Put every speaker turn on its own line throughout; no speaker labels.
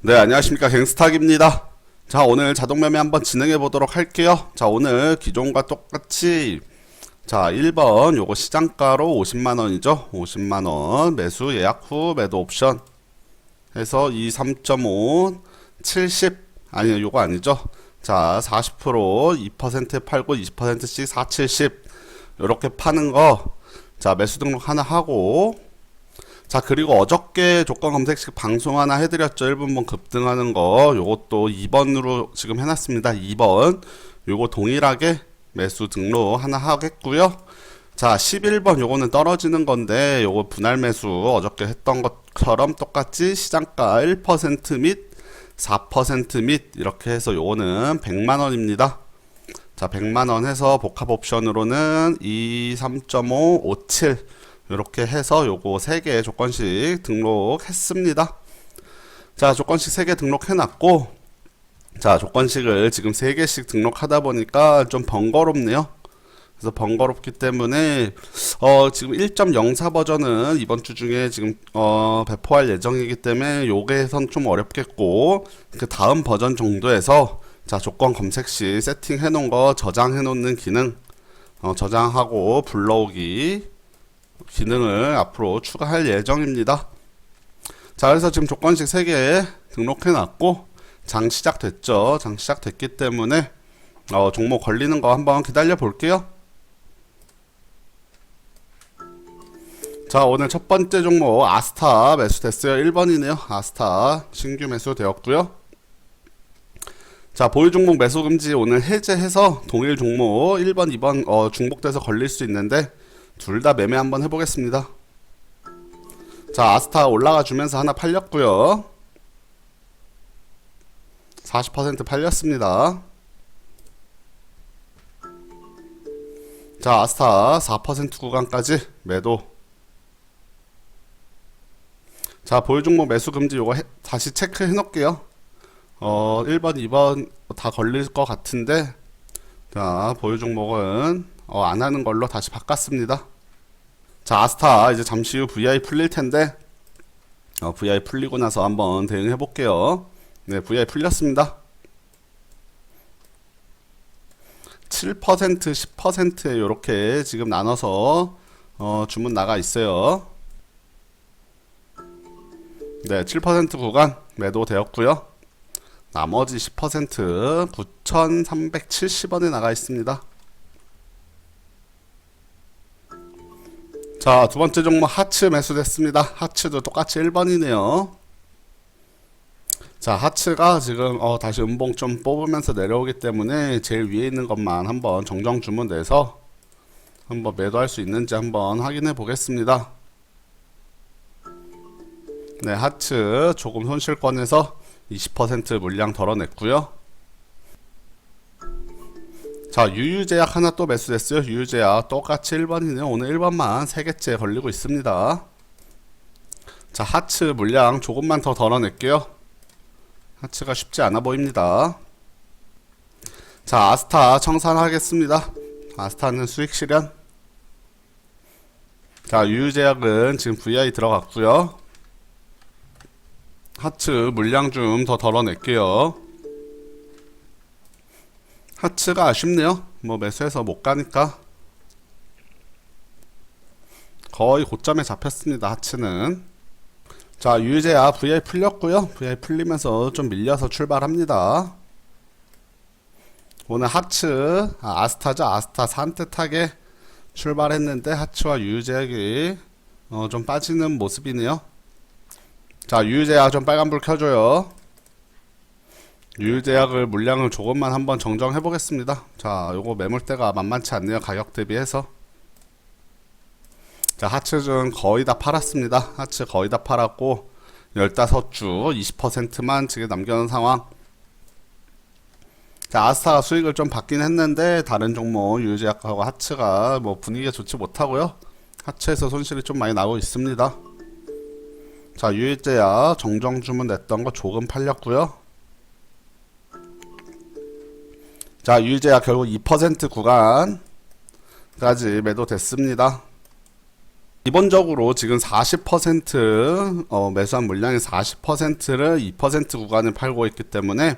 네, 안녕하십니까. 갱스탁입니다. 자, 오늘 자동 매매 한번 진행해 보도록 할게요. 자, 오늘 기존과 똑같이 자, 1번 요거 시장가로 50만 원이죠. 50만 원 매수 예약 후 매도 옵션 해서 2 3.5 70 아니요, 요거 아니죠. 자, 40% 2% 팔고 20%씩 4, 70 요렇게 파는 거 자, 매수 등록 하나 하고 자 그리고 어저께 조건 검색식 방송 하나 해드렸죠. 1분번 급등하는 거. 요것도 2번으로 지금 해놨습니다. 2번. 요거 동일하게 매수 등록 하나 하겠고요. 자 11번. 요거는 떨어지는 건데 요거 분할 매수 어저께 했던 것처럼 똑같이 시장가 1%및 4%및 이렇게 해서 요거는 100만원입니다. 자 100만원 해서 복합 옵션으로는 2 3.5 57 이렇게 해서 요거 3개 조건씩 등록했습니다. 자, 조건씩 3개 등록해놨고, 자, 조건식을 지금 3개씩 등록하다 보니까 좀 번거롭네요. 그래서 번거롭기 때문에, 어, 지금 1.04 버전은 이번 주 중에 지금, 어, 배포할 예정이기 때문에 요게선 좀 어렵겠고, 그 다음 버전 정도에서, 자, 조건 검색 시 세팅해 놓은 거 저장해 놓는 기능, 어, 저장하고 불러오기, 기능을 앞으로 추가할 예정입니다. 자, 그래서 지금 조건식 3개 등록해 놨고 장 시작됐죠. 장 시작됐기 때문에 어, 종목 걸리는 거 한번 기다려 볼게요. 자, 오늘 첫 번째 종목 아스타 매수 됐어요. 1번이네요. 아스타 신규 매수 되었고요. 자, 보유 종목 매수 금지 오늘 해제해서 동일 종목 1번, 2번 어, 중복돼서 걸릴 수 있는데 둘 다 매매 한번 해보겠습니다. 자, 아스타 올라가 주면서 하나 팔렸고요. 40% 팔렸습니다. 자, 아스타 4% 구간까지 매도. 자, 보유 종목 매수 금지 요거 해, 다시 체크해 놓을게요. 어, 1번, 2번 다 걸릴 것 같은데 자, 보유 종목은 어, 안 하는 걸로 다시 바꿨습니다. 자, 아스타 이제 잠시 후 VI 풀릴 텐데 어, VI 풀리고 나서 한번 대응해 볼게요. 네, VI 풀렸습니다. 7% 10%에 이렇게 지금 나눠서 어, 주문 나가 있어요. 네, 7% 구간 매도 되었고요. 나머지 10% 9,370원에 나가 있습니다. 자, 두 번째 종목 하츠 매수됐습니다. 하츠도 똑같이 1번이네요. 자, 하츠가 지금 어, 다시 음봉 좀 뽑으면서 내려오기 때문에 제일 위에 있는 것만 한번 정정 주문 내서 한번 매도할 수 있는지 한번 확인해 보겠습니다. 네, 하츠 조금 손실권에서 20% 물량 덜어냈고요. 자, 유유제약 하나 또 매수됐어요. 유유제약 똑같이 1번이네요. 오늘 1번만 3개째 걸리고 있습니다. 자, 하츠 물량 조금만 더 덜어낼게요. 하츠가 쉽지 않아 보입니다. 자, 아스타 청산하겠습니다. 아스타는 수익 실현. 자, 유유제약은 지금 VI 들어갔고요. 하츠 물량 좀 더 덜어낼게요. 하츠가 아쉽네요. 뭐 매수해서 못 가니까 거의 고점에 잡혔습니다. 하츠는 자 유유제야 VI 풀렸고요. VI 풀리면서 좀 밀려서 출발합니다. 오늘 하츠 아, 아스타죠. 아스타 산뜻하게 출발했는데 하츠와 유유제약이 어, 좀 빠지는 모습이네요. 자 유유제약 좀 빨간불 켜줘요. 유유제약을 물량을 조금만 한번 정정해 보겠습니다. 자, 요거 매물대가 만만치 않네요. 가격 대비해서. 자, 하츠는 거의 다 팔았습니다. 하츠 거의 다 팔았고 15주 20%만 지금 남겨놓은 상황. 자, 아스타가 수익을 좀 받긴 했는데 다른 종목 유유제약하고 하츠가 뭐 분위기가 좋지 못하고요. 하츠에서 손실이 좀 많이 나고 있습니다. 자, 유유제약 정정 주문 냈던 거 조금 팔렸고요. 자, 유유제약 결국 2% 구간까지 매도됐습니다. 기본적으로 지금 40% 어, 매수한 물량의 40%를 2% 구간을 팔고 있기 때문에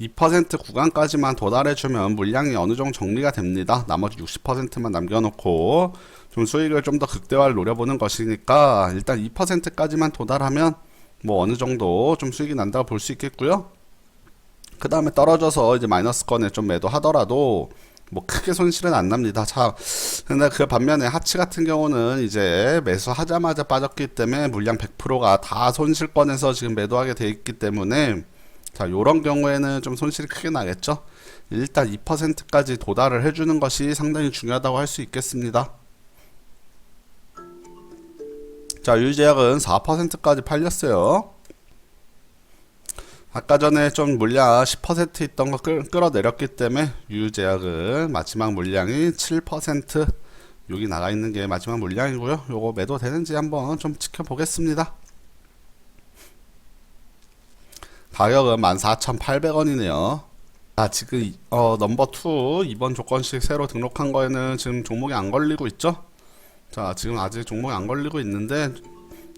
2% 구간까지만 도달해주면 물량이 어느 정도 정리가 됩니다. 나머지 60%만 남겨놓고 좀 수익을 좀 더 극대화를 노려보는 것이니까 일단 2%까지만 도달하면 뭐 어느 정도 좀 수익이 난다고 볼 수 있겠고요. 그 다음에 떨어져서 이제 마이너스권에 좀 매도하더라도 뭐 크게 손실은 안 납니다. 자, 근데 그 반면에 하치 같은 경우는 이제 매수하자마자 빠졌기 때문에 물량 100%가 다 손실권에서 지금 매도하게 돼 있기 때문에 자, 요런 경우에는 좀 손실이 크게 나겠죠. 일단 2%까지 도달을 해주는 것이 상당히 중요하다고 할 수 있겠습니다. 자, 유제약은 4%까지 팔렸어요. 아까 전에 좀 물량 10% 있던 거 끌, 끌어내렸기 때문에 유제약은 마지막 물량이 7% 여기 나가 있는 게 마지막 물량이고요. 요거 매도 되는지 한번 좀 지켜보겠습니다. 가격은 14,800원이네요. 아, 지금 이- 어, 넘버 2 이번 조건식 새로 등록한 거에는 지금 종목이 안 걸리고 있죠? 자, 지금 아직 종목이 안 걸리고 있는데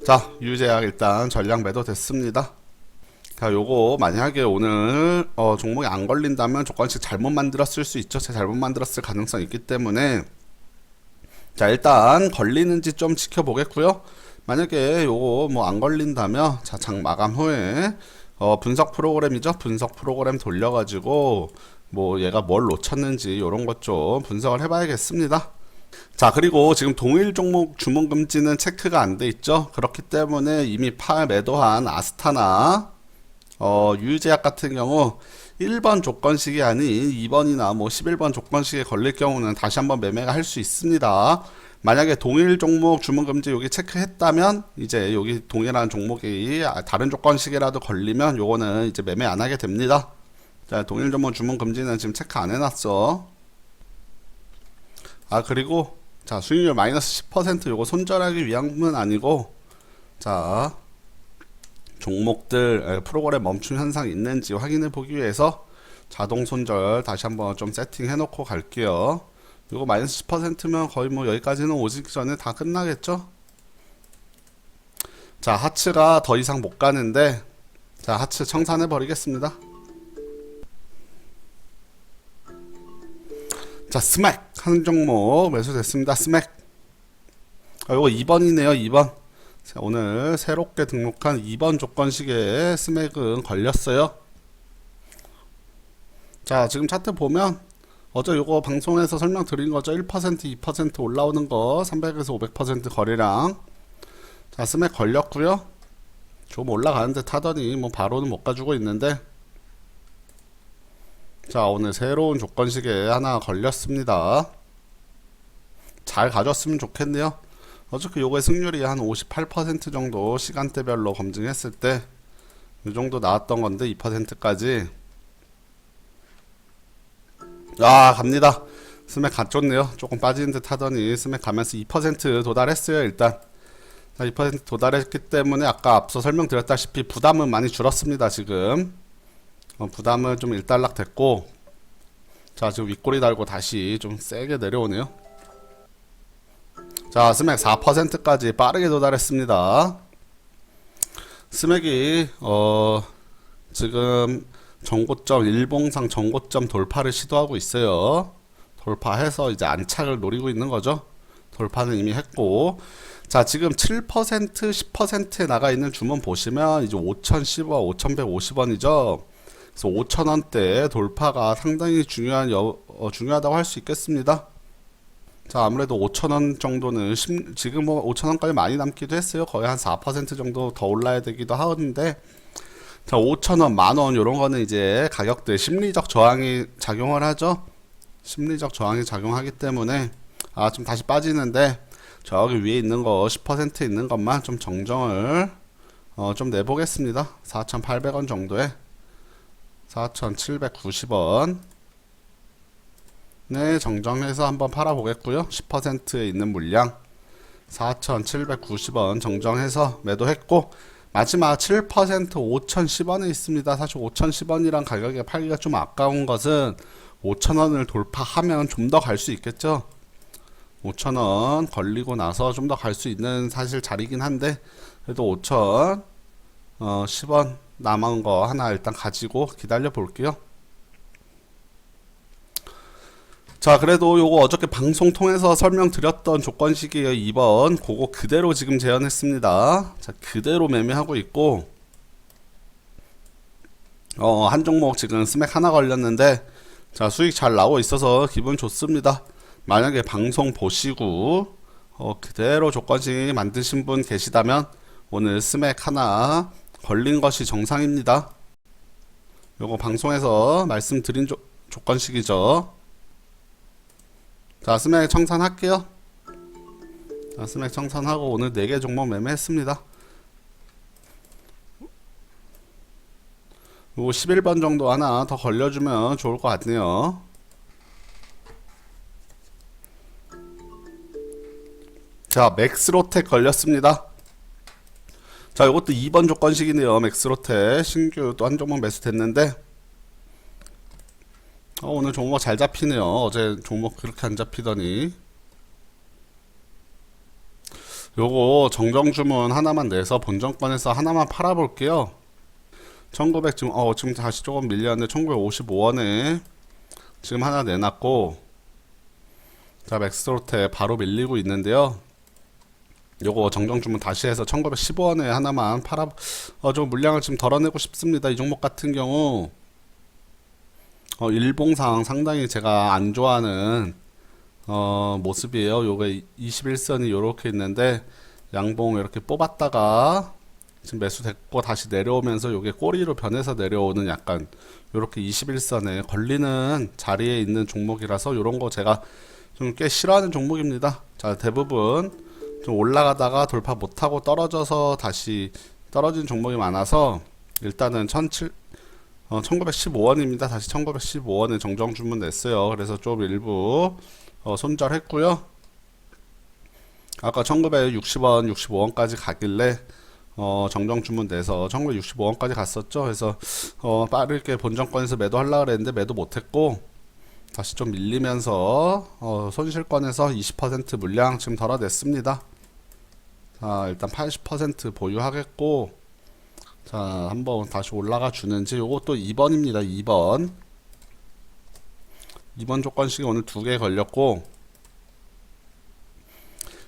자, 유제약 일단 전량 매도 됐습니다. 자, 요거 만약에 오늘 어, 종목이 안 걸린다면 조건식 잘못 만들었을 수 있죠. 잘못 만들었을 가능성이 있기 때문에 자, 일단 걸리는지 좀 지켜보겠고요. 만약에 요거 뭐 안 걸린다면 자, 장 마감 후에 어, 분석 프로그램이죠. 분석 프로그램 돌려가지고 뭐 얘가 뭘 놓쳤는지 이런 것 좀 분석을 해봐야겠습니다. 자 그리고 지금 동일 종목 주문 금지는 체크가 안 돼 있죠. 그렇기 때문에 이미 파 매도한 아스타나 어, 유유제약 같은 경우 1번 조건식이 아닌 2번이나 뭐 11번 조건식에 걸릴 경우는 다시 한번 매매가 할 수 있습니다. 만약에 동일 종목 주문 금지 여기 체크했다면 이제 여기 동일한 종목이 아, 다른 조건식이라도 걸리면 요거는 이제 매매 안 하게 됩니다. 자, 동일 종목 주문 금지는 지금 체크 안 해놨어. 아, 그리고 자, 수익률 마이너스 10% 요거 손절하기 위함은 아니고 자, 종목들 에, 프로그램 멈춤 현상이 있는지 확인해 보기 위해서 자동 손절 다시 한번 좀 세팅해 놓고 갈게요. 이거 마이너스 10%면 거의 뭐 여기까지는 오기 전에 다 끝나겠죠? 자, 하츠가 더 이상 못 가는데 자, 하츠 청산해 버리겠습니다. 자, 스맥 한 종목 매수됐습니다. 스맥. 아, 이거 2번이네요. 2번. 자, 오늘 새롭게 등록한 2번 조건식에 스맥은 걸렸어요. 자, 지금 차트 보면 어제 요거 방송에서 설명드린 거죠. 1% 2% 올라오는 거 300에서 500% 거래량. 자, 스맥 걸렸고요. 좀 올라가는데 타더니 뭐 바로는 못 가지고 있는데 자, 오늘 새로운 조건식에 하나 걸렸습니다. 잘 가졌으면 좋겠네요. 어저께 요거의 승률이 한 58% 정도 시간대별로 검증했을 때 이 정도 나왔던 건데 2%까지. 아 갑니다. 스맥 갓좋네요. 조금 빠지는 듯 하더니 스맥 가면서 2% 도달했어요 일단. 자, 2% 도달했기 때문에 아까 앞서 설명드렸다시피 부담은 많이 줄었습니다 지금. 어, 부담은 좀 일단락 됐고. 자 지금 윗꼬리 달고 다시 좀 세게 내려오네요 자 스맥 4%까지 빠르게 도달했습니다 스맥이 어 지금 정고점 일봉상 정고점 돌파를 시도하고 있어요. 돌파해서 이제 안착을 노리고 있는 거죠. 돌파는 이미 했고 자 지금 7% 10%에 나가 있는 주문 보시면 이제 5,010원 5,150원이죠. 그래서 5,000원대 돌파가 상당히 중요한 여, 어, 중요하다고 할 수 있겠습니다. 자 아무래도 5,000원 정도는 심, 지금 뭐 5,000원까지 많이 남기도 했어요. 거의 한 4% 정도 더 올라야 되기도 하는데 자, 5,000원, 만원, 요런 거는 이제 가격대 심리적 저항이 작용을 하죠. 심리적 저항이 작용하기 때문에, 아, 좀 다시 빠지는데, 저기 위에 있는 거, 10% 있는 것만 좀 정정을, 어, 좀 내보겠습니다. 4,800원 정도에, 4,790원. 네, 정정해서 한번 팔아보겠고요. 10%에 있는 물량, 4,790원 정정해서 매도했고, 마지막 7% 5,010원에 있습니다. 사실 5,010원이란 가격에 팔기가 좀 아까운 것은 5,000원을 돌파하면 좀 더 갈 수 있겠죠. 5,000원 걸리고 나서 좀 더 갈 수 있는 사실 자리긴 한데 그래도 5,000 어, 10원 남은 거 하나 일단 가지고 기다려 볼게요. 자, 그래도 요거 어저께 방송 통해서 설명드렸던 조건식이에요. 2번. 그거 그대로 지금 재현했습니다. 자, 그대로 매매하고 있고, 어, 한 종목 지금 스맥 하나 걸렸는데, 자, 수익 잘 나오고 있어서 기분 좋습니다. 만약에 방송 보시고, 어, 그대로 조건식 만드신 분 계시다면, 오늘 스맥 하나 걸린 것이 정상입니다. 요거 방송에서 말씀드린 조, 조건식이죠. 자, 스맥 청산할게요. 자, 스맥 청산하고 오늘 4개 종목 매매했습니다. 요거 11번 정도 하나 더 걸려주면 좋을 것 같네요. 자, 맥스로텍 걸렸습니다. 자, 이것도 2번 조건식이네요. 맥스로텍 신규 또 한 종목 매수됐는데 어, 오늘 종목 잘 잡히네요. 어제 종목 그렇게 안 잡히더니. 요거 정정 주문 하나만 내서 본정권에서 하나만 팔아볼게요. 1900 지금 어 지금 다시 조금 밀렸는데 1955원에 지금 하나 내놨고 자 맥스로테 바로 밀리고 있는데요. 요거 정정 주문 다시 해서 1915원에 하나만 팔아 어좀 물량을 지금 덜어내고 싶습니다. 이 종목 같은 경우 어, 일봉상 상당히 제가 안 좋아하는 어, 모습이에요. 요게 21선이 요렇게 있는데 양봉 이렇게 뽑았다가 지금 매수됐고 다시 내려오면서 요게 꼬리로 변해서 내려오는 약간 요렇게 21선에 걸리는 자리에 있는 종목이라서 요런 거 제가 좀 꽤 싫어하는 종목입니다. 자, 대부분 좀 올라가다가 돌파 못하고 떨어져서 다시 떨어진 종목이 많아서 일단은 1700 어, 1915원입니다. 다시 1915원에 정정 주문 냈어요. 그래서 좀 일부 어, 손절했고요. 아까 1960원, 65원까지 가길래 어, 정정 주문 내서 1965원까지 갔었죠. 그래서 어, 빠르게 본정권에서 매도하려고 그랬는데 매도 못했고 다시 좀 밀리면서 어, 손실권에서 20% 물량 지금 덜어냈습니다. 자, 일단 80% 보유하겠고 자, 한번 다시 올라가 주는지 요것도 2번입니다. 2번. 2번 조건식이 오늘 두 개 걸렸고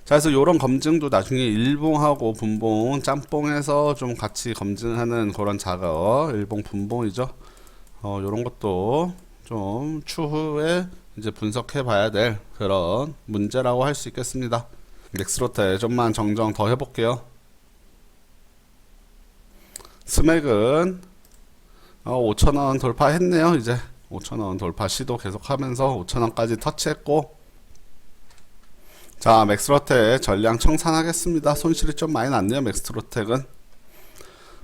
자, 그래서 요런 검증도 나중에 일봉하고 분봉, 짬뽕해서 좀 같이 검증하는 그런 작업, 일봉 분봉이죠. 어, 요런 것도 좀 추후에 이제 분석해 봐야 될 그런 문제라고 할 수 있겠습니다. 넥스로테 좀만 정정 더 해볼게요. 스맥은 어, 5천원 돌파했네요. 이제 5천원 돌파 시도 계속하면서 5천원까지 터치했고 자 맥스로텍 전량 청산하겠습니다. 손실이 좀 많이 났네요. 맥스로텍은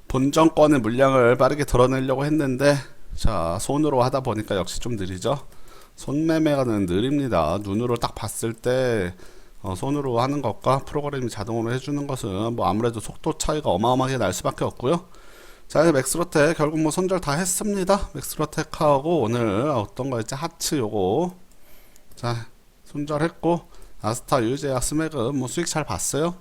본정권의 물량을 빠르게 덜어내려고 했는데 자 손으로 하다 보니까 역시 좀 느리죠. 손매매가는 느립니다. 눈으로 딱 봤을 때 어, 손으로 하는 것과 프로그램이 자동으로 해주는 것은 뭐 아무래도 속도 차이가 어마어마하게 날 수밖에 없고요. 자, 이제 맥스로텍 결국 뭐 손절 다 했습니다. 맥스로텍하고 오늘 어떤 거였지? 하츠 요거. 자, 손절했고 아스타 유제약 스맥은 뭐 수익 잘 봤어요.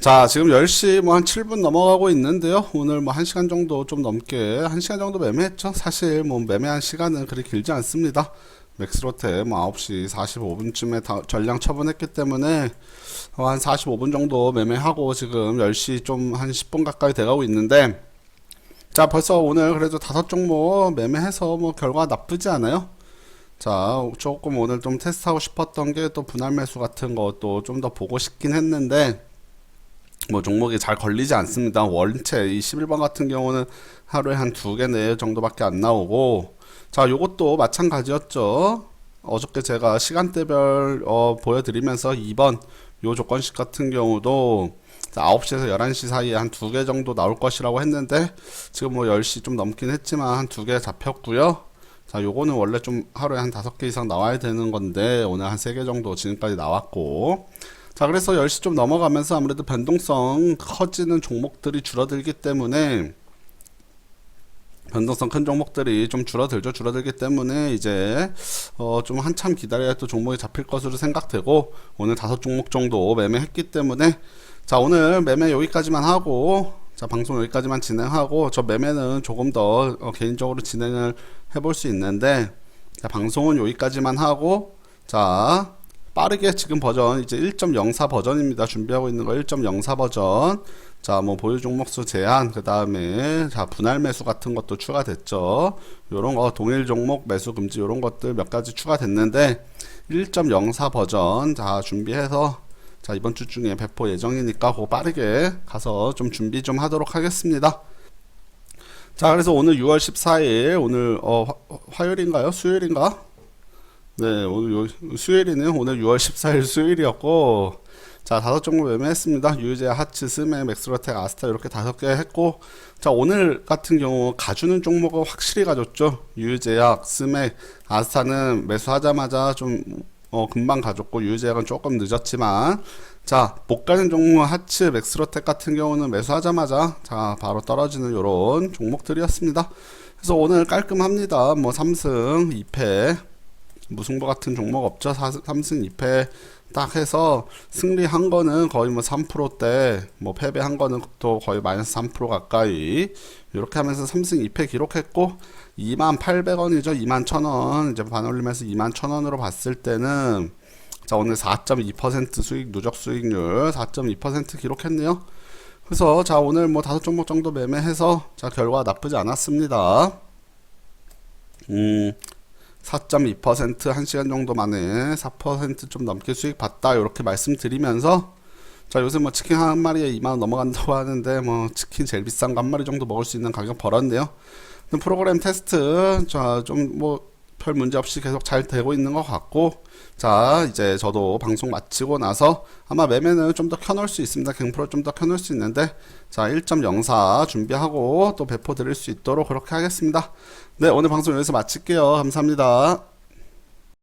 자, 지금 10시 뭐 한 7분 넘어가고 있는데요. 오늘 뭐 1시간 정도 좀 넘게 1시간 정도 매매했죠. 사실 뭐 매매한 시간은 그리 길지 않습니다. 맥스로텍 뭐 9시 45분쯤에 다 전량 처분했기 때문에 어, 한 45분 정도 매매하고 지금 10시 좀 한 10분 가까이 돼가고 있는데 자 벌써 오늘 그래도 다섯 종목 매매해서 뭐 결과 나쁘지 않아요. 자 조금 오늘 좀 테스트하고 싶었던 게 또 분할 매수 같은 것도 좀 더 보고 싶긴 했는데 뭐 종목이 잘 걸리지 않습니다. 원체 이 11번 같은 경우는 하루에 한 두 개 네 정도밖에 안 나오고 자 요것도 마찬가지였죠 어저께 제가 시간대별 어, 보여드리면서 2번 요 조건식 같은 경우도 9시에서 11시 사이에 한 두 개 정도 나올 것이라고 했는데 지금 뭐 10시 좀 넘긴 했지만 한 두 개 잡혔고요. 자, 요거는 원래 좀 하루에 한 다섯 개 이상 나와야 되는 건데 오늘 한 세 개 정도 지금까지 나왔고 자, 그래서 10시 좀 넘어가면서 아무래도 변동성 커지는 종목들이 줄어들기 때문에 변동성 큰 종목들이 좀 줄어들죠. 줄어들기 때문에 이제 어 좀 한참 기다려야 또 종목이 잡힐 것으로 생각되고 오늘 다섯 종목 정도 매매했기 때문에 자 오늘 매매 여기까지만 하고 자 방송 여기까지만 진행하고 저 매매는 조금 더 어, 개인적으로 진행을 해볼 수 있는데 자 방송은 여기까지만 하고 자 빠르게 지금 버전 이제 1.04 버전입니다. 준비하고 있는 거 1.04 버전. 자, 뭐 보유 종목수 제한 그 다음에 자, 분할 매수 같은 것도 추가됐죠. 요런 거 동일 종목 매수 금지 요런 것들 몇 가지 추가됐는데 1.04 버전 자, 준비해서 자, 이번 주 중에 배포 예정이니까 그거 빠르게 가서 좀 준비 좀 하도록 하겠습니다. 자, 그래서 오늘 6월 14일 오늘 어 화, 화요일인가요? 수요일인가? 네, 오늘 요, 수요일이네요. 오늘 6월 14일 수요일이었고, 자, 다섯 종목 매매했습니다. 유제, 하츠, 스메, 맥스로텍, 아스타 이렇게 다섯 개 했고, 자, 오늘 같은 경우 가주는 종목은 확실히 가졌죠. 유제약, 스메, 아스타는 매수하자마자 좀, 어, 금방 가졌고, 유제약은 조금 늦었지만, 자, 못 가는 종목 하츠, 맥스로텍 같은 경우는 매수하자마자, 자, 바로 떨어지는 요런 종목들이었습니다. 그래서 오늘 깔끔합니다. 뭐, 3승, 2패, 무승부 같은 종목 없죠. 3승 2패 딱 해서 승리한 거는 거의 뭐 3%대, 뭐 패배한 거는 또 거의 마이너스 3% 가까이 이렇게 하면서 3승 2패 기록했고 2만 800원이죠. 2만 1000원 이제 반올림해서 2만 1000원으로 봤을 때는 자 오늘 4.2% 수익 누적 수익률 4.2% 기록했네요. 그래서 자 오늘 뭐 다섯 종목 정도 매매해서 자 결과 나쁘지 않았습니다. 음 4.2% 1시간 정도 만에 4%좀 넘게 수익 봤다. 이렇게 말씀드리면서 자 요새 뭐 치킨 한 마리에 2만원 넘어간다고 하는데 뭐 치킨 제일 비싼 거 한 마리 정도 먹을 수 있는 가격 벌었네요. 프로그램 테스트 자 좀 뭐 별 문제 없이 계속 잘 되고 있는 것 같고 자 이제 저도 방송 마치고 나서 아마 매매는 좀 더 켜놓을 수 있습니다. 갱프로 좀 더 켜놓을 수 있는데 자 1.04 준비하고 또 배포 드릴 수 있도록 그렇게 하겠습니다. 네 오늘 방송 여기서 마칠게요. 감사합니다